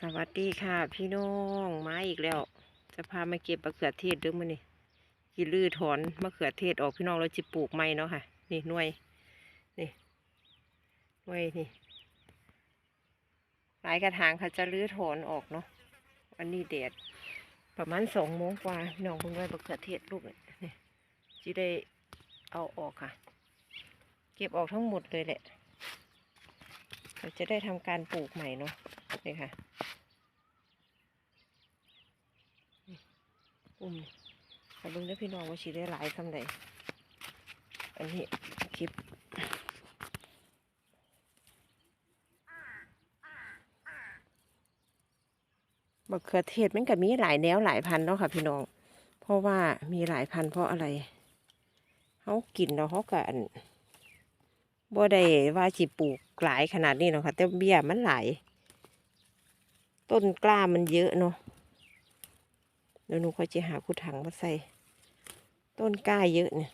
สวัสดีค่ะ พี่น้องมาอีกแล้ว จะพามาเก็บมะเขือเทศด้วยมื้อนี่กีลือถอนมะเขือเทศออกพี่น้องเราจะปลูกใหม่เนาะค่ะ นี่หน่วยนี่หน่วยนี่หลายกระถางค่ะจะลื้อถอนออกเนาะอันนี้แดดประมาณสองโมงกว่าพี่น้องเพิ่งไว้มะเขือเทศลูกนี่นี่จะได้เอาออกค่ะ เก็บออกทั้งหมดเลยแหละเราจะได้ทำการปลูกใหม่เนาะ นี่ค่ะอุ้มขอบิ่งได้พี่น้องว่าชีได้หลายคำใดอันนี้คลิปมะเขือเทศมันก็มีหลายแนวหลายพันเนาะค่ะ พี่น้อง เพราะว่ามีหลายพันเพราะอะไรเขากินเนาะเขาก็อันบ่ได้ว่าจิปลูกหลายขนาดนี้เนาะค่ะแต่เบี้ยมันหลาย ต้นกล้ามันเยอะเนาะเดี๋ยวหนูก็จะหาคูถังมาใส่ ต้นกล้าเยอะเนี่ย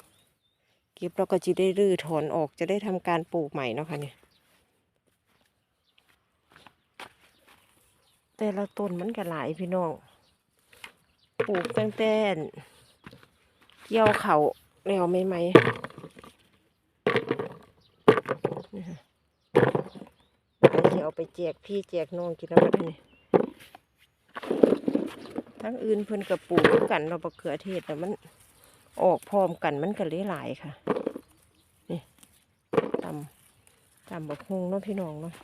เก็บแล้วก็จะได้รื้อถอนออกจะได้ทำการปลูกใหม่เนาะค่ะเนี่ยแต่ละต้นมันก็หลายพี่น้องปลูกตั้งแต่เกี่ยวเขาแล้วไม่ไหมนี่ค่ะอันนี้เอาไปแจกพี่แจกน้องกินแล้วกันนี่ ทั้งอื่นเพิ่นกับปลูกคือกันเราบะเขือเทศแต่มันออกพร้อมกันมันก็เลยหลายค่ะ นี่ตำตำบักฮุงเนาะพี่น้องเนาะ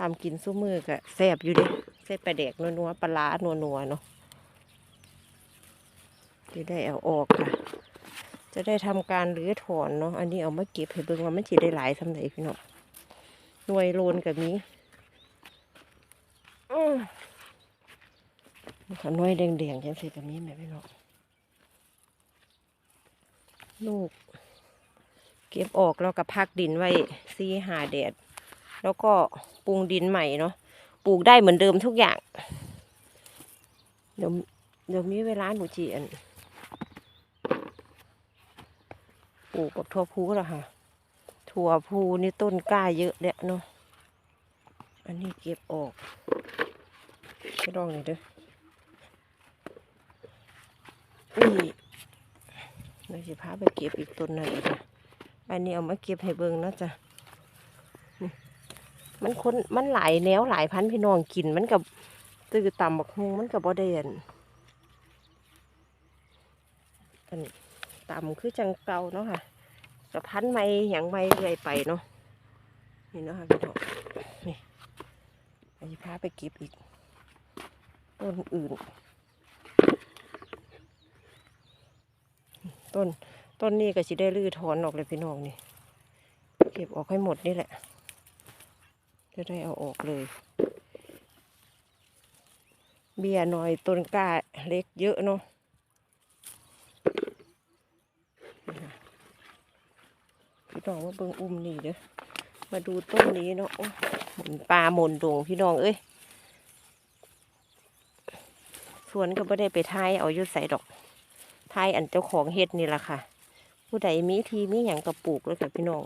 ตำกินซุ้มือก็แซ่บอยู่เดิใส่ปลาแดกนัวๆปลาร้านัวๆเนาะจะได้เอาออกค่ะ จะได้ทำการรื้อถอนเนาะอันนี้เอามาเก็บให้เบิ่งว่ามันสิได้หลายสำไหนพี่น้องหน่วยโลนกับนี้อือ ขน้อยแดงๆจังสิกับมีแม่พี่น้องลูก เก็บออกแล้วก็พักดินไว้ซีหาแดด แล้วก็ปรุงดินใหม่เนาะปลูกได้เหมือนเดิมทุกอย่าง เดี๋ยวเดี๋ยวมีเวลาหนูจีอันปลูกกับทั่วพูแล้วค่ะ ถั่วพูนี่ต้นกล้าเยอะเลยเนาะ อันนี้เก็บออกไม่ลองหน่อยเด้อ นี่เราจะพาไปเก็บอีกต้นหนึ่งจ้ะอันนี้เอามาเก็บให้เบิ่งเนาะจ้ะนี่มันคนมันหลายแนวหลายพันพี่น้องกินมันกับตื้อต่ำบักฮงมันกับบ่ได้อันอันต่ำคือจังเก่าเนาะค่ะกับพันธุ์ใหม่หงใหม่เรื่อยไปเนาะนี่เนาะค่ะพี่น้องนี่เราจะพาไปเก็บอีกต้นอื่น ต้นต้นนี้ก็สิได้รื้อถอนออกเลยพี่น้องนี่ เก็บออกให้หมดนี่แหละ จะได้เอาออกเลย เบี้ยหน่อยต้นกล้าเล็กเยอะเนาะพี่น้องว่าเบิ่งอุ้มนี่เด้อมาดูต้นนี้เนาะหมุนปลาหมุนดงพี่น้องเอ้ยสวนก็ไม่ได้ไปทายเอายุดใส่ดอก ทายอันเจ้าของเฮ็ดนี่แหละค่ะ ผู้ใดมีทีมีหยังกระปลูกเลยค่ะพี่น้อง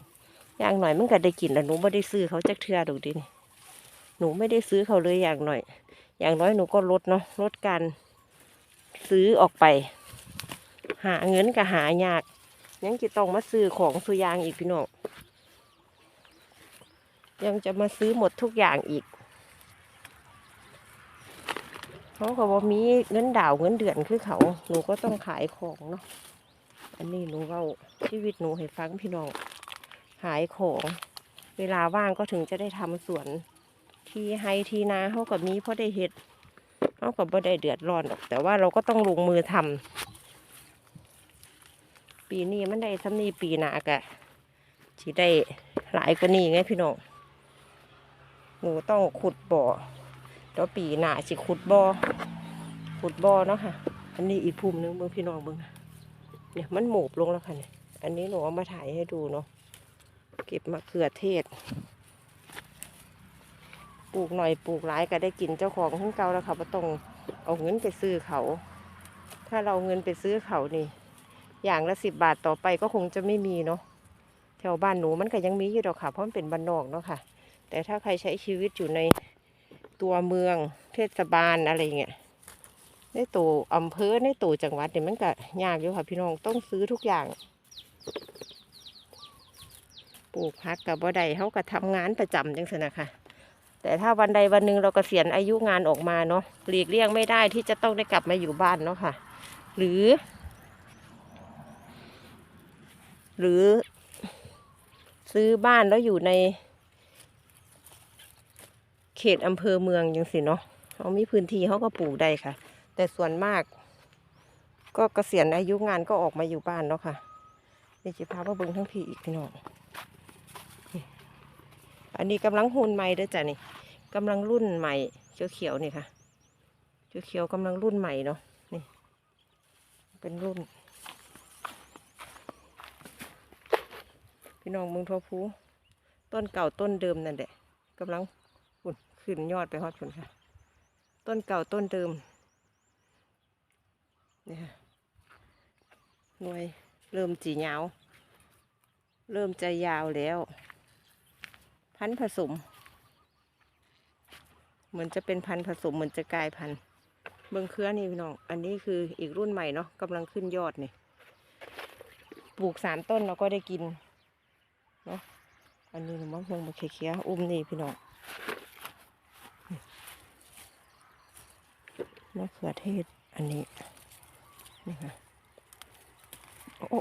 อย่างหน่อยมันก็ได้กินแล้วหนูไม่ได้ซื้อเขาจักเทือดอกดิหนูไม่ได้ซื้อเขาเลยอย่างหน่อย อย่างน้อยหนูก็ลดเนาะลดการซื้อออกไป หาเงินก็หายากยังจะต้องมาซื้อของสุยางอีกพี่น้องยังจะมาซื้อหมดทุกอย่างอีก เขาก็บอกมีเงินดาวเงินเดือนคือเขาหนูก็ต้องขายของเนาะอันนี้หนูเล่าชีวิตหนูให้ฟังพี่น้องขายของ เวลาว่างก็ถึงจะได้ทำสวน ที่ให้ที่นาเขากับมีเพราะได้เห็ดเขากับบ่ได้เดือดร้อนหรอก แต่ว่าเราก็ต้องลงมือทำปีนี้มันได้ซ้ำนี้ปีหน้ากะที่ได้หลายกว่านี้ไงพี่น้องหนูต้องขุดบ่อ แล้วปีหนาสิขุดบ่อขุดบ่อเนาะค่ะ อันนี้อีกภูมิหนึงเบิ่งพี่น้องเบิ่งเนี่ยมันหมูบลงแล้วค่ะเนี่ยอันนี้หนูเอามาถ่ายให้ดูเนาะเก็บมะเขือเทศ ปลูกหน่อยปลูกหลายก็ได้กินเจ้าของทั้งเก่าแล้วค่ะบ่ต้องเอาเงินไปซื้อเขา ถ้าเราเอาเงินไปซื้อเขานี่ อย่างละสิบบาทต่อไปก็คงจะไม่มีเนาะแถวบ้านหนูมันก็ยังมีอยู่ดอกค่ะเพราะมันเป็นบ้านนอกเนาะค่ะ แต่ถ้าใครใช้ชีวิตอยู่ใน ตัวเมืองเทศบาลอะไรเงี้ยในตัวอำเภอในตัวจังหวัดเนี่ยมันก็ยากอยู่ค่ะพี่น้องต้องซื้อทุกอย่างปลูกพักกับบ่ได้เขาก็ทำงานประจำจังสินะคะแต่ถ้าวันใดวันหนึ่งเรากเกษียณอายุงานออกมาเนาะหลีกเลี่ยงไม่ได้ที่จะต้องได้กลับมาอยู่บ้านเนาะค่ะ หรือ หรือซื้อบ้านแล้วอยู่ใน เขตอำเภอเมืองยังสิเนาะเขามีพื้นที่เขาก็ปลูกได้ค่ะ แต่ส่วนมาก ก็เกษียณอายุงานก็ออกมาอยู่บ้านเนาะค่ะเดี๋ยวจะพามาเบิ่งทั้งพี่อีกพี่น้องอันนี้กำลังหุ่นใหม่เด้อจ้ะนี่กำลังรุ่นใหม่เขียวๆนี่ค่ะเขียวๆกำลังรุ่นใหม่เนาะนี่ เป็นรุ่น พี่น้องเมืองทอพูต้นเก่าต้นเดิมนั่นแหละกำลัง ขึ้นยอดไปฮอดผลค่ะ ต้นเก่าต้นเดิมนี่ค่ะหน่วยเริ่มจียาว เริ่มจะยาวแล้ว พันผสม เหมือนจะเป็นพันผสมเหมือนจะกลายพันธุ์เบิ้องเครือนี่พี่น้อง อันนี้คืออีกรุ่นใหม่เนาะกำลังขึ้นยอดนี่ปลูกสามต้นเราก็ได้กินเนาะอันนี้มะม่วงมะเขียวๆอุ้มนี่พี่น้อง มะเขือเทศอันนี้นี่ค่ะโอ้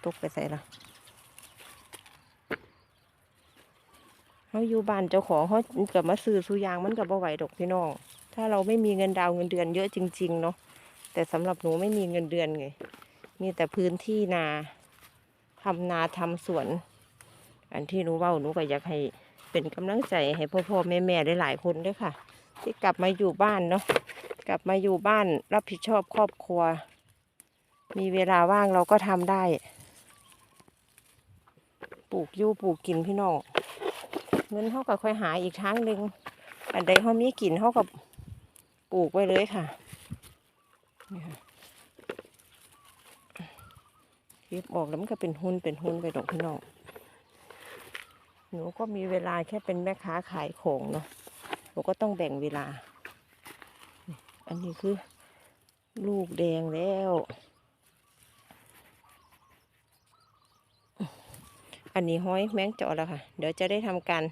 โตกไปใส่ละเขาอยู่บ้านเจ้าของเขาเกิดมาซื้อสุยางมันกับบ่ไหวดอกพี่น้อง ถ้าเราไม่มีเงินดาวเงินเดือนเยอะจริง ๆ เนาะแต่สำหรับหนูไม่มีเงินเดือนไงมีแต่พื้นที่นาทำนาทำสวน อันที่หนูเว้าหนูก็อยากให้เป็นกำลังใจให้พ่อพ่อแม่แม่ได้หลายคนด้วยค่ะ ที่กลับมาอยู่บ้านเนาะ กลับมาอยู่บ้านรับผิดชอบครอบครัว มีเวลาว่างเราก็ทำได้ ปลูกยู่ปลูกกินพี่น้องเงินเขาก็ค่อยหาอีกทางหนึ่งอันใดเขามีกินเขาก็ปลูกไว้เลยค่ะนี่ค่ะเก็บออกแล้วมันก็เป็นหุ้นเป็นหุ้นไปดอกพี่น้องหนูก็มีเวลาแค่เป็นแม่ค้าขายของเนาะหนูก็ต้องแบ่งเวลา อันนี้คือลูกแดงแล้ว อันนี้ห้อยแมงจาะแล้วค่ะ เดี๋ยวจะได้ทำการ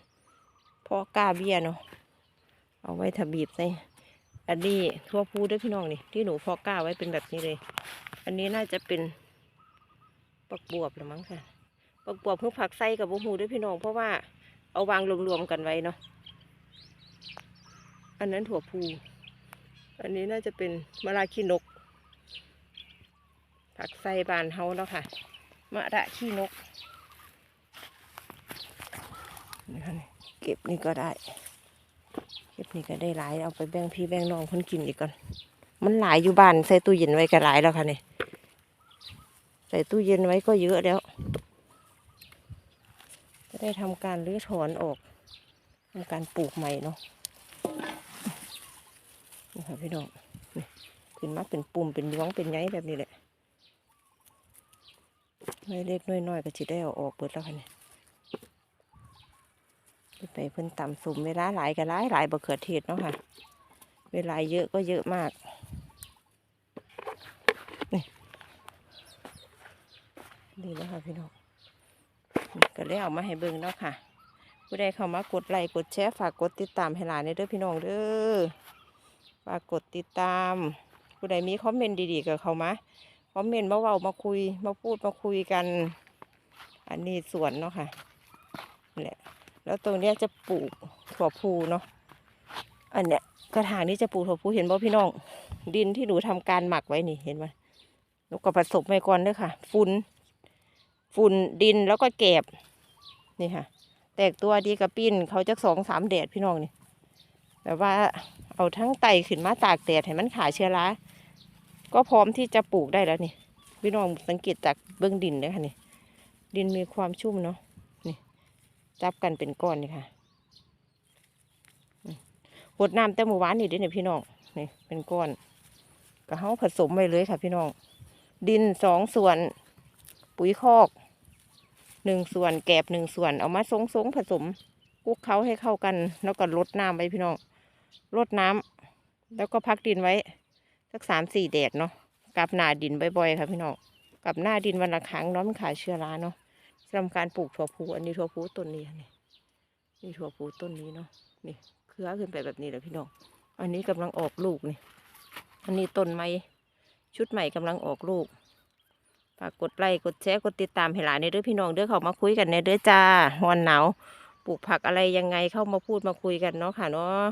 พาะกล้าเบี้ยเนาะ เอาไว้ทบีบใส่ อันนี้ทั่วพูด้วยพี่น้องนี่ ที่หนูพาะกล้าไว้เป็นแบบนี้เลย อันนี้น่าจะเป็นปักบวบหรือมั้งค่ะ ปักบวบเพิ่งผักไส้กับบุหูด้วยพี่น้อง เพราะว่าเอาวางรวมๆกันไว้เนาะ อันนั้นถั่วพู อันนี้น่าจะเป็นมะระขี้นก ผักไส้บานเฮาแล้วค่ะ มะระขี้นกนี่ค่ะเก็บนี่ก็ได้ เก็บนี่ก็ได้หลาย เอาไปแบ่งพี่แบ่งน้องคนกินอีกก่อน มันหลายอยู่บ้านใส่ตู้เย็นไว้ก็หลายแล้วค่ะนี่ใส่ตู้เย็นไว้ก็เยอะแล้ว จะได้ทำการรื้อถอนออกทำการปลูกใหม่เนาะ นี่ค่ะพี่น้องนี่ขึ้นมาเป็นปุ่มเป็นย้องเป็นไงแบบนี้แหละน้อยเล็กน้อยน้อยก็จะได้เอาออกเปิดแล้วค่ะเนี่ยไปเพิ่นต่ำสุ่มเวลาหลายก็หลายหลายบะเขือเทศเนาะค่ะ เวลาเยอะก็เยอะมากนี่ดีแล้วค่ะพี่น้องก็เลยเอามาให้เบิ่งเนาะค่ะ ผู้ใดเข้ามากดไลค์กดแชร์ฝากกดติดตามให้หลานในเด้อพี่น้องเด้อ ฝากกดติดตาม ผู้ใดมีคอมเมนต์ดีๆกับเขามาคอมเมนต์มาเว้ามาคุยมาพูดมาคุยกัน อันนี้สวนเนาะค่ะนี่แหละแล้วตรงเนี้ยจะปลูกถั่วพูเนาะอันเนี้ยกระถางนี้จะปลูกถั่วพูเห็นบ่พี่น้อง ดินที่หนูทำการหมักไว้นี่เห็นไหมหนูก็ผสมไปก่อนด้อค่ะ ฝุ่นฝุ่นดินแล้วก็แกบนี่ค่ะ แตกตัวดีกับปิ้นเขาจะสองสามแดดพี่น้องนี่ แบบว่าเอาทั้งไตขึ้นมาตากแดดให้มันขาเชื้อราก็พร้อมที่จะปลูกได้แล้วนี่พี่น้องสังเกตจากเบื้องดินเลยค่ะนี่ดินมีความชุ่มเนาะนี่จับกันเป็นก้อนนี่ค่ะนี่หดน้ำแต่เมื่อวานนี่ด้เนี่ยพี่น้องนี่เป็นก้อนก็เขาผสมไปเลยค่ะ พี่น้อง ดินสองส่วน ปุ๋ยคอกหนึ่งส่วนแกบหนึ่งส่วนเอามาซงซงๆผสมคลุกเคล้าให้เข้ากัน แล้วก็ลดน้ำไปพี่น้อง รดน้ำแล้วก็พักดินไว้ สักสามสี่แดดเนาะกับหน้าดินบ่อยๆค่ะพี่น้องกับหน้าดินวันละครั้งเนาะมันขาดเชื้อราเนาะสำหรับการปลูกถั่วพูอันนี้ถั่วพูต้นนี้นี่นี่ถั่วพูต้นนี้เนาะนี่เครือขึ้นไปแบบนี้แหละพี่น้องอันนี้กำลังออกลูกนี่ อันนี้ต้นไม้ชุดใหม่กำลังออกลูกฝากกดไลค์กดแชร์กดติดตามให้หลานในเด้อพี่น้องเด้อเขามาคุยกันในเด้อจ้าวันหนาวปลูกผักอะไรยังไงเข้ามาพูดมาคุยกันเนาะค่ะเนาะ